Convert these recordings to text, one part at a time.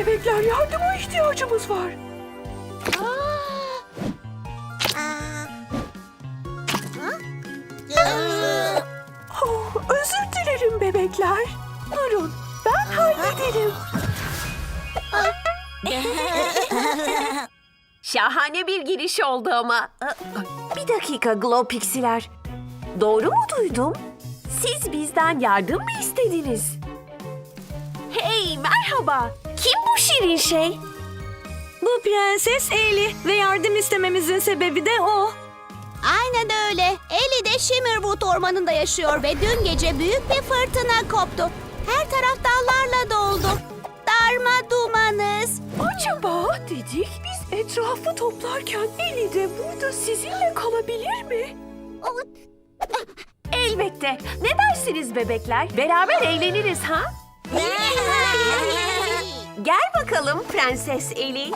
bebekler yardıma ihtiyacımız var. Oh, özür dilerim bebekler. Durun ben hallederim. Şahane bir giriş oldu ama. Bir dakika Glow Pixiler. Doğru mu duydum? Siz bizden yardım mı istediniz? Hey merhaba. Kim bu şirin şey? Bu Prenses Eli ve yardım istememizin sebebi de o. Aynen öyle. Ellie de Shimmerwood ormanında yaşıyor ve dün gece büyük bir fırtına koptu. Her taraf dallarla doldu. Darma dumanız. Acaba dedik biz etrafı toplarken Eli de burada sizinle kalabilir mi? Elbette. Ne dersiniz bebekler? Beraber eğleniriz ha? Gel bakalım Prenses Eli.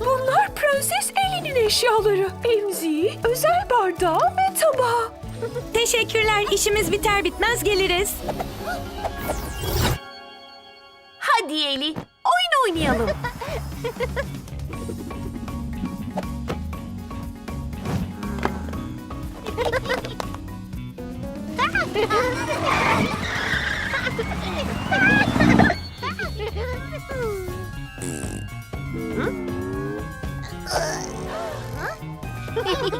Bunlar Prenses Eli'nin eşyaları. Emziği, özel bardağı ve tabağı. Teşekkürler. İşimiz biter bitmez geliriz. Hadi Eli, oyun oynayalım. 아.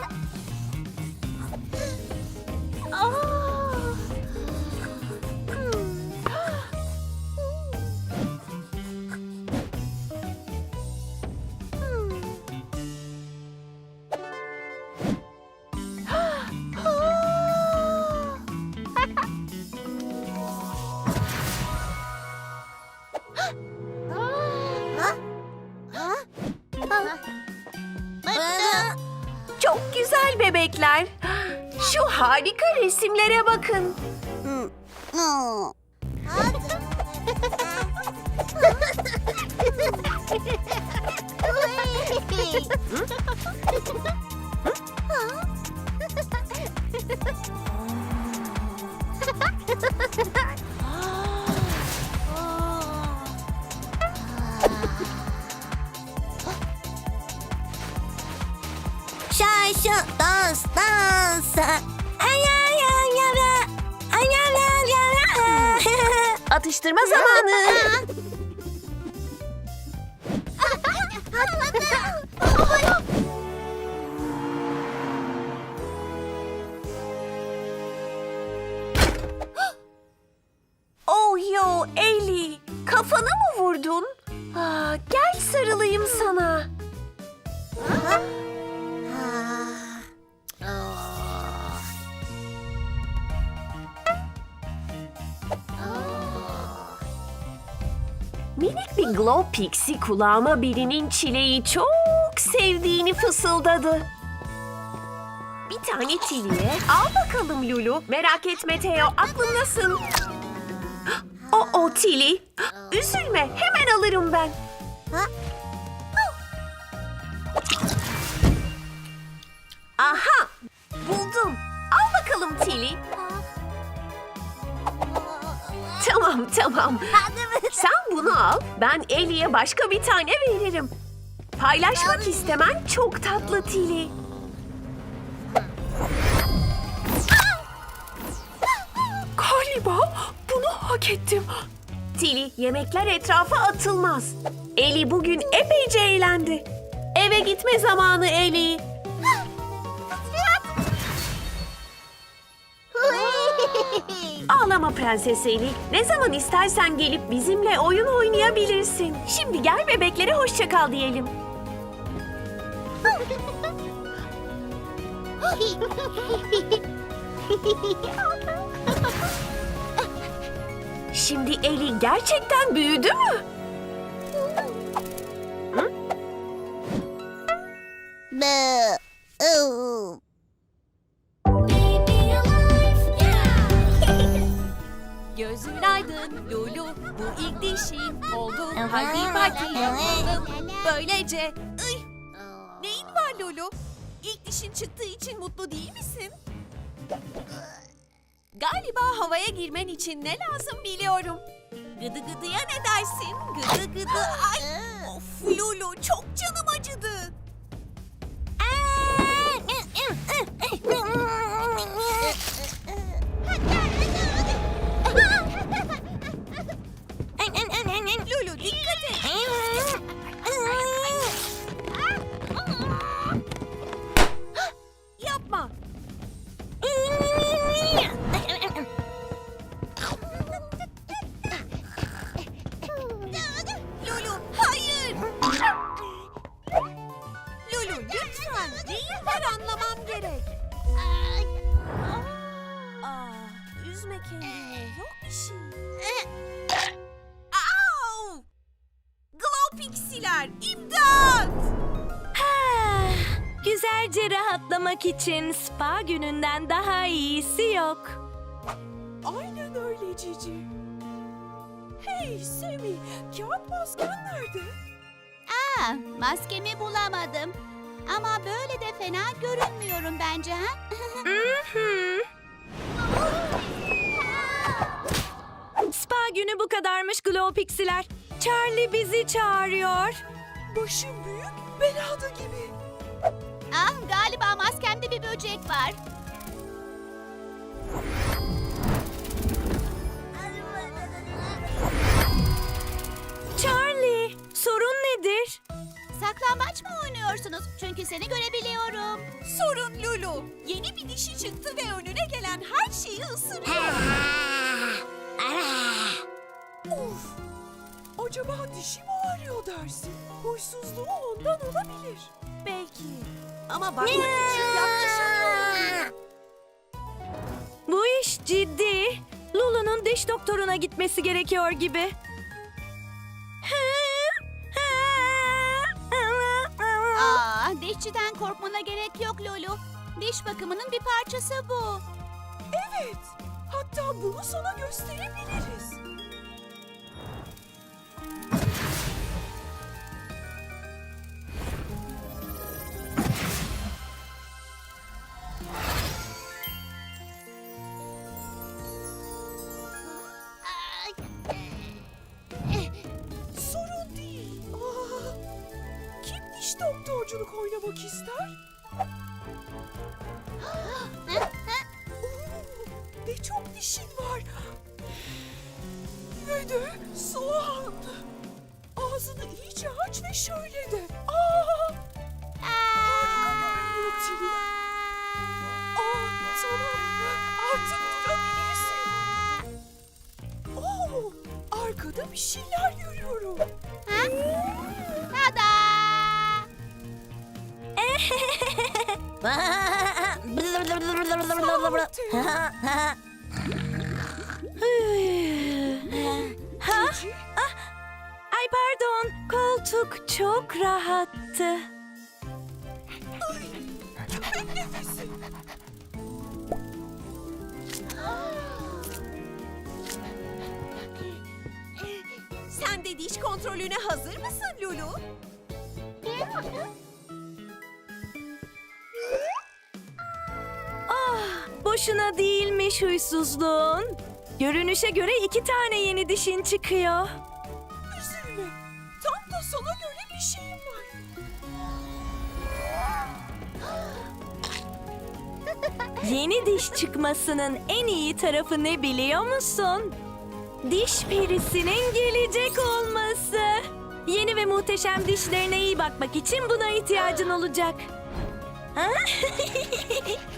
음. 음. Bebekler. Şu harika resimlere bakın. Şaşı dans dans. Atıştırma zamanı. Glow Pixie kulağıma birinin çileği çok sevdiğini fısıldadı. Bir tane Tilly'e al bakalım Lulu. Merak etme Theo aklımdasın. O o Tilly. Üzülme hemen alırım ben. Aha buldum. Al bakalım Tilly. Tamam tamam. Sen bunu al. Ben Ellie'ye başka bir tane veririm. Paylaşmak istemen çok tatlı Tilly. Galiba bunu hak ettim. Tilly, yemekler etrafa atılmaz. Ellie bugün epeyce eğlendi. Eve gitme zamanı Ellie. Ağlama Prenses Ellie. Ne zaman istersen gelip bizimle oyun oynayabilirsin. Şimdi gel bebeklere hoşça kal diyelim. Şimdi Ellie gerçekten büyüdü mü? Bı. Gözün aydın Lulu. Bu ilk dişin oldu. Hadi parti yapalım böylece. Neyin var Lulu? İlk dişin çıktığı için mutlu değil misin? Galiba havaya girmen için ne lazım biliyorum. Gıdı gıdıya ne dersin? Gıdı gıdı. Ay. Of Lulu çok canım acıdı. Lulu dikkat et. Rahatlamak için spa gününden daha iyisi yok. Aynen öyle Cici. Hey Semi, kağıt masken nerede? Aa, maskemi bulamadım. Ama böyle de fena görünmüyorum bence ha? Mhm. Spa günü bu kadarmış Glow Pixiler. Charlie bizi çağırıyor. Başım büyük, belada gibi. Ah, galiba maskemde bir böcek var. Charlie, sorun nedir? Saklambaç mı oynuyorsunuz? Çünkü seni görebiliyorum. Sorun Lulu. Yeni bir dişi çıktı ve önüne gelen her şeyi ısırıyor. of! Acaba dişi mi ağrıyor dersin? Huysuzluğu ondan olabilir. Belki. Ama bakmak için yaklaşamıyorum. Bu iş ciddi. Lulu'nun diş doktoruna gitmesi gerekiyor gibi. Aa, dişçiden korkmana gerek yok Lulu. Diş bakımının bir parçası bu. Evet. Hatta bunu sana gösterebiliriz. Oynamak ister? Oo, ne çok dişin var. Ve de soğan. Ağzını iyice aç ve şöyle de. Aa, harika görünüyor. Aa, tamam. Artık durabilirsin. Oo, arkada bir şeyler görüyorum. Tada! Ha? Cici, Ay pardon, koltuk çok rahattı. Sen de diş kontrolüne hazır mısın Lulu? Boşuna değilmiş huysuzluğun. Görünüşe göre iki tane yeni dişin çıkıyor. Üzülme. Tam da sana göre bir şeyim var. Yeni diş çıkmasının en iyi tarafı ne biliyor musun? Diş perisinin gelecek olması. Yeni ve muhteşem dişlerine iyi bakmak için buna ihtiyacın olacak.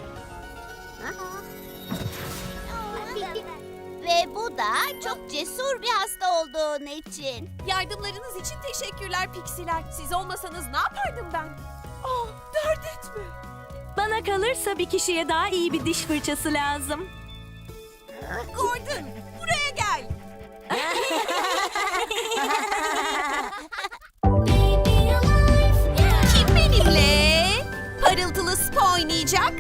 Ve bu da çok cesur bir hasta olduğun için. Yardımlarınız için teşekkürler Pixiler. Siz olmasanız ne yapardım ben? Ah, dert etme. Bana kalırsa bir kişiye daha iyi bir diş fırçası lazım. Gordon, buraya gel. Kim benimle? Parıltılı spa oynayacak.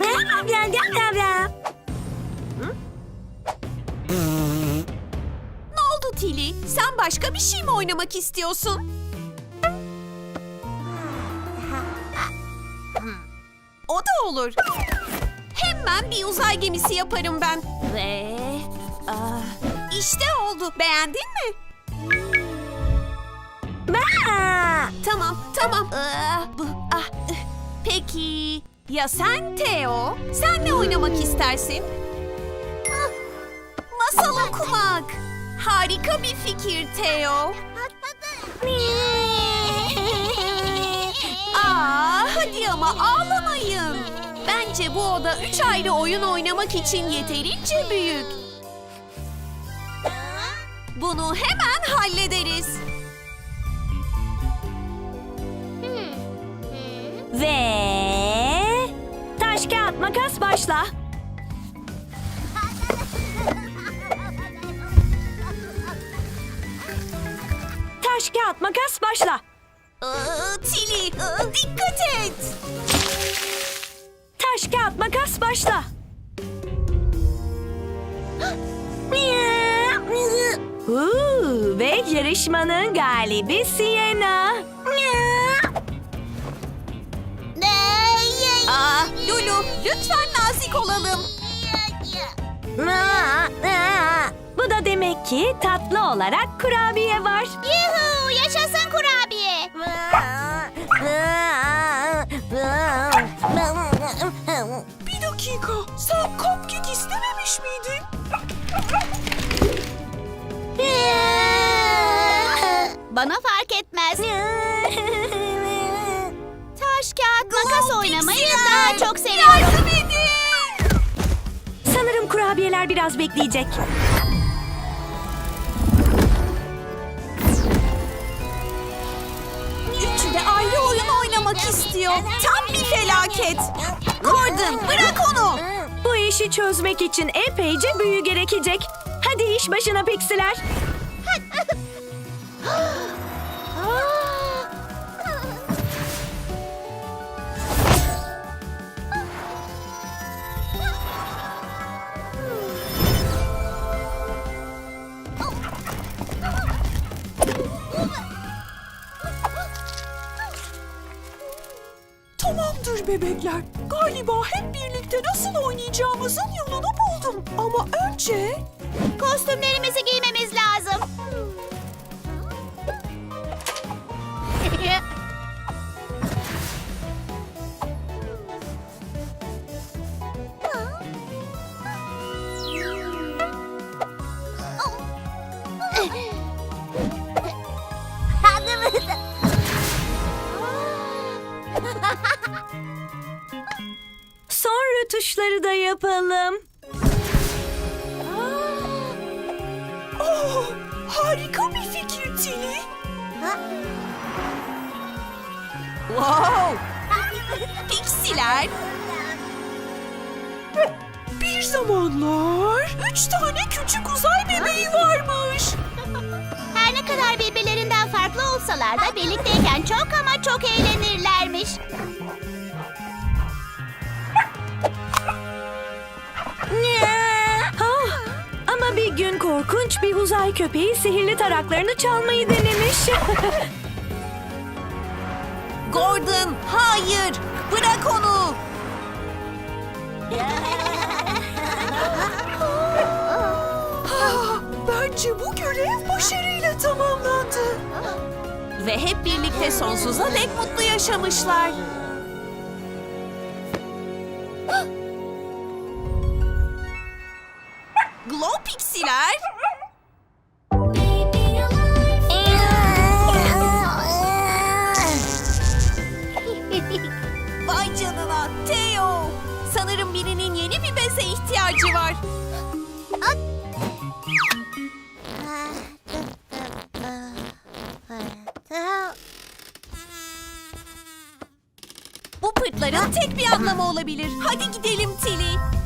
Ne Sen başka bir şey mi oynamak istiyorsun? O da olur. Hemen bir uzay gemisi yaparım ben. Ve İşte oldu. Beğendin mi? Tamam, tamam. Ah, ah. Peki ya sen Theo? Sen ne oynamak istersin? Ah, Masal okumak. Harika bir fikir Theo. Aa, hadi ama ağlamayın. Bence bu oda üç ayrı oyun oynamak için yeterince büyük. Bunu hemen hallederiz. Ve taş kağıt makas başla. Taş kağıt makas başla. Aa, Tili, aa, dikkat et. Taş kağıt makas başla. Uuu, ve yarışmanın galibi Sienna. Aa, Lulu, lütfen nazik olalım. Bu da demek ki tatlı olarak kurabiye var. Yuhu yaşasın kurabiye. Bir dakika, sen cupcake istememiş miydin? Bana fark etmez. Taş kağıt makas oynamayı daha çok seviyorum. Yardım edin! Sanırım kurabiyeler biraz bekleyecek. İstiyor. Tam bir felaket. Gordon, bırak onu. Bu işi çözmek için epeyce büyü gerekecek. Hadi iş başına piksiler. Oynayacağımızın yolunu buldum. Ama önce... Kostümlerimizi giymemiz lazım. Yapalım. Oh, harika bir fikir Tili. Wow! Piksiler, Bir zamanlar üç tane küçük uzay bebeği varmış. Her ne kadar birbirlerinden farklı olsalar da birlikteyken çok ama çok eğlenirlermiş. Korkunç bir uzay köpeği sihirli taraklarını çalmayı denemiş. Gordon, hayır. Bırak onu. Ah, bence bu görev başarıyla tamamlandı. Ve hep birlikte sonsuza dek mutlu yaşamışlar. Glow Pixiler. Vay canına Theo. Sanırım birinin yeni bir beze ihtiyacı var. Bu pırtların tek bir anlamı olabilir. Hadi gidelim Tilly.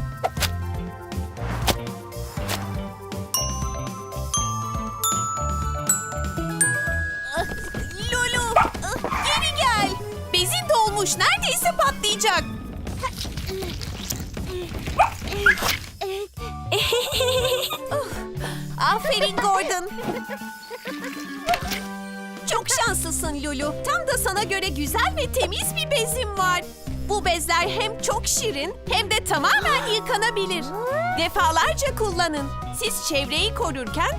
Dolmuş, neredeyse patlayacak. Aferin Gordon. Çok şanslısın Lulu. Tam da sana göre güzel ve temiz bir bezim var. Bu bezler hem çok şirin hem de tamamen yıkanabilir. Defalarca kullanın. Siz çevreyi korurken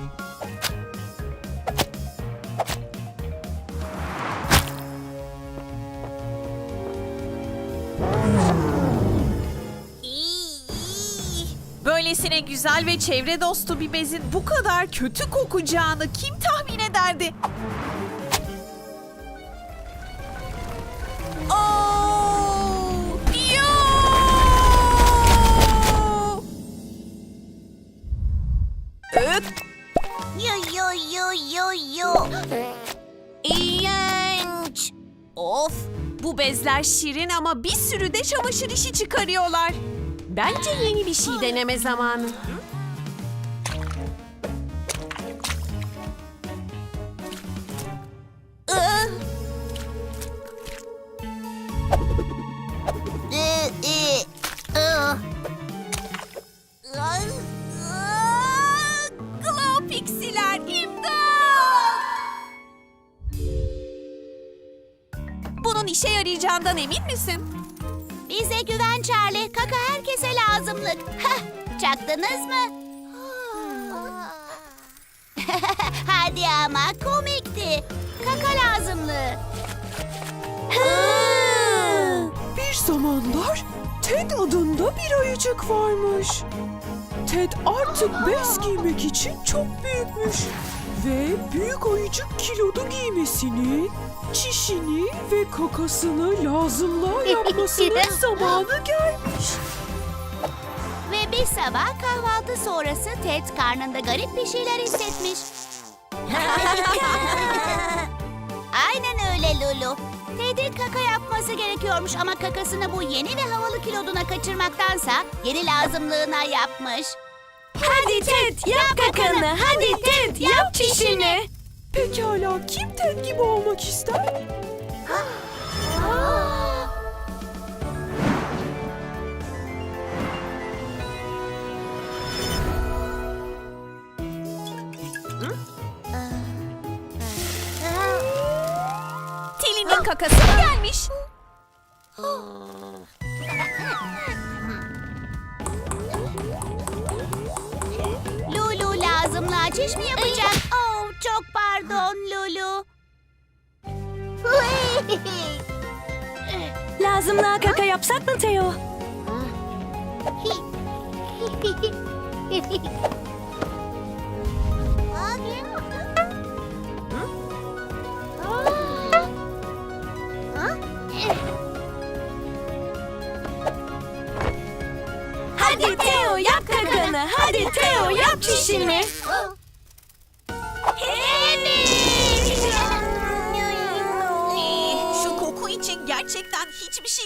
Böylesine güzel ve çevre dostu bir bezin bu kadar kötü kokacağını kim tahmin ederdi? Oo! Yo! Öp! Yo yo yo yo yo. İğrenç. Of! Bu bezler şirin ama bir sürü de çamaşır işi çıkarıyorlar. Bence yeni bir şey deneme zamanı. Glow Pixiler imdat! Bunun işe yarayacağından emin misin? Bize güven Charlie. Kaka herkese lazımlık. Hah, çaktınız mı? Hadi ama komikti. Kaka lazımlığı. Bir zamanlar Ted adında bir ayıcık varmış. Ted artık bez giymek için çok büyükmüş. Ve büyük ayıcık kilodu giymesini, çişini ve kakasını lazımlığa yapmasının zamanı gelmiş. Ve bir sabah kahvaltı sonrası Ted karnında garip bir şeyler hissetmiş. Aynen öyle Lulu. Ted'in kaka yapması gerekiyormuş ama kakasını bu yeni ve havalı kiloduna kaçırmaktansa yeni lazımlığına yapmış. Hadi Ted yap kakanı. Hadi Ted yap çişini. Pekala kim Ted gibi olmak ister? Tilly'nin kakası gelmiş? Lulu çiş mi yapacak? Pardon Lulu. Lazımlığa kaka yapsak mı Teo? Hadi Teo yap kakanı. Hadi Teo yap çişini.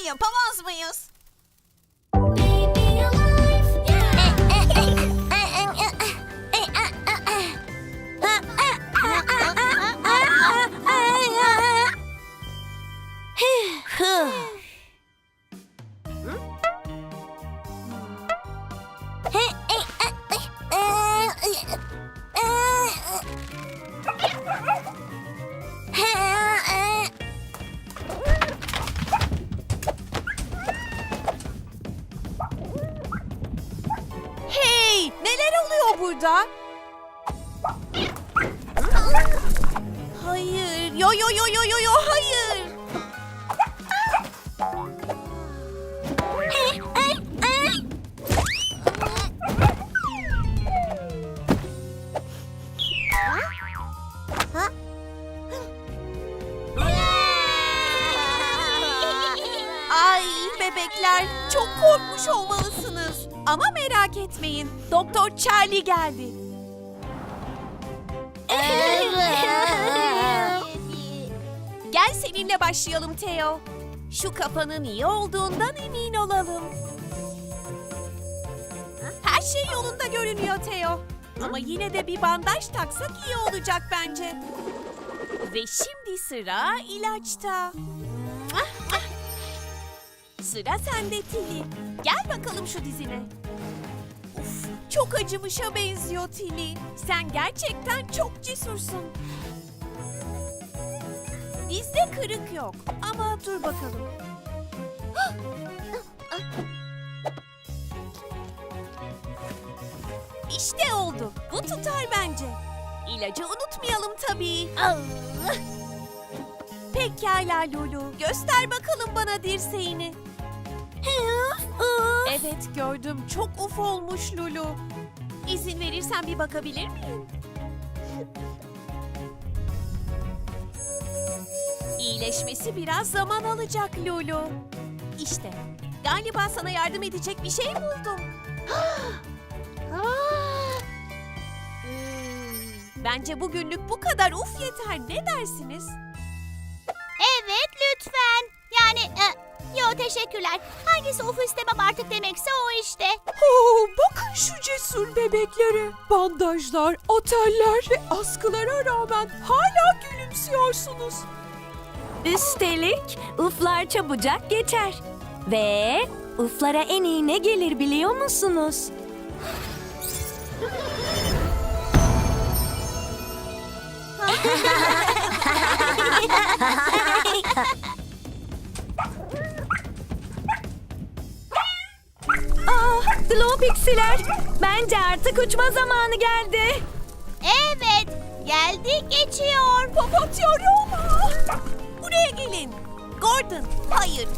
Yapamaz mıyız? Neler oluyor burada? Hayır, yo yo yo yo yo yo hayır. Ay bebekler çok korkmuş olmalısınız. Ama merak etmeyin. Doktor Charlie geldi. Gel seninle başlayalım Theo. Şu kafanın iyi olduğundan emin olalım. Her şey yolunda görünüyor Theo. Ama yine de bir bandaj taksak iyi olacak bence. Ve şimdi sıra ilaçta. Sıra sende Tili. Gel bakalım şu dizine. Uf, çok acımışa benziyor Tili. Sen gerçekten çok cesursun. Dizde kırık yok ama dur bakalım. İşte oldu. Bu tutar bence. İlacı unutmayalım tabii. Pekala Lulu. Göster bakalım bana dirseğini. Evet gördüm. Çok uf olmuş Lulu. İzin verirsen bir bakabilir miyim? İyileşmesi biraz zaman alacak Lulu. İşte galiba sana yardım edecek bir şey buldum. Bence bugünlük bu kadar uf yeter. Ne dersiniz? Teşekkürler. Hangisi uf istemem artık demekse o işte. Oh, bakın şu cesur bebeklere. Bandajlar, oteller ve askılara rağmen hala gülümsüyorsunuz. Üstelik uflar çabucak geçer. Ve uflara en iyi ne gelir biliyor musunuz? Glow Bence artık uçma zamanı geldi. Evet geldi geçiyor. Papatya Roma! Buraya gelin. Gordon, hayır.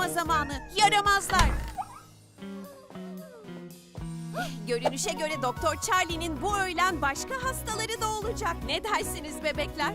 Oynama zamanı. Yaramazlar. Görünüşe göre Doktor Charlie'nin bu öğlen başka hastaları da olacak. Ne dersiniz bebekler?